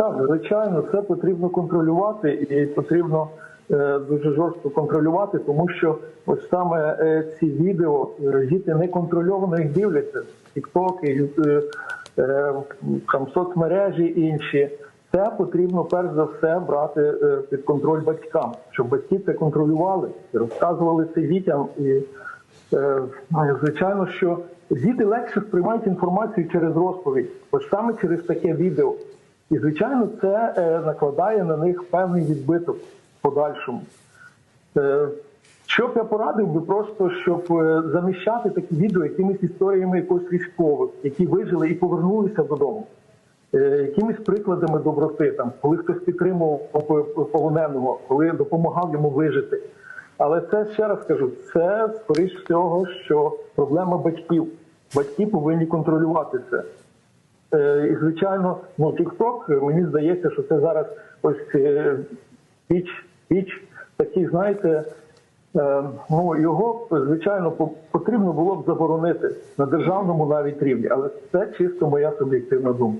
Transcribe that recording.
Так, звичайно, це потрібно контролювати і потрібно е, дуже жорстко контролювати, тому що ось саме е, ці відео е, діти неконтрольовано їх дивляться. Тіктоки, там соцмережі інші. Це потрібно перш за все брати під контроль батькам, щоб батьки це контролювали розказували це дітям. І ну, Звичайно, що діти легше сприймають інформацію через розповідь, ось саме через таке відео. І, звичайно, це е, накладає на них певний відбиток в подальшому. Е, Що б я порадив би просто, щоб е, заміщати такі відео якимись історіями якогось військових, які вижили і повернулися додому, якимись прикладами доброти, там, коли хтось підтримував полоненого, коли допомагав йому вижити. Але це ще раз кажу, це скоріш всього, що проблема батьків. Батьки повинні контролювати це. Е, І, звичайно, ну TikTok, мені здається, що це зараз ось е, піч, піч такий, знаєте, е, ну його звичайно потрібно було б заборонити на державному навіть рівні, але це чисто моя суб'єктивна думка.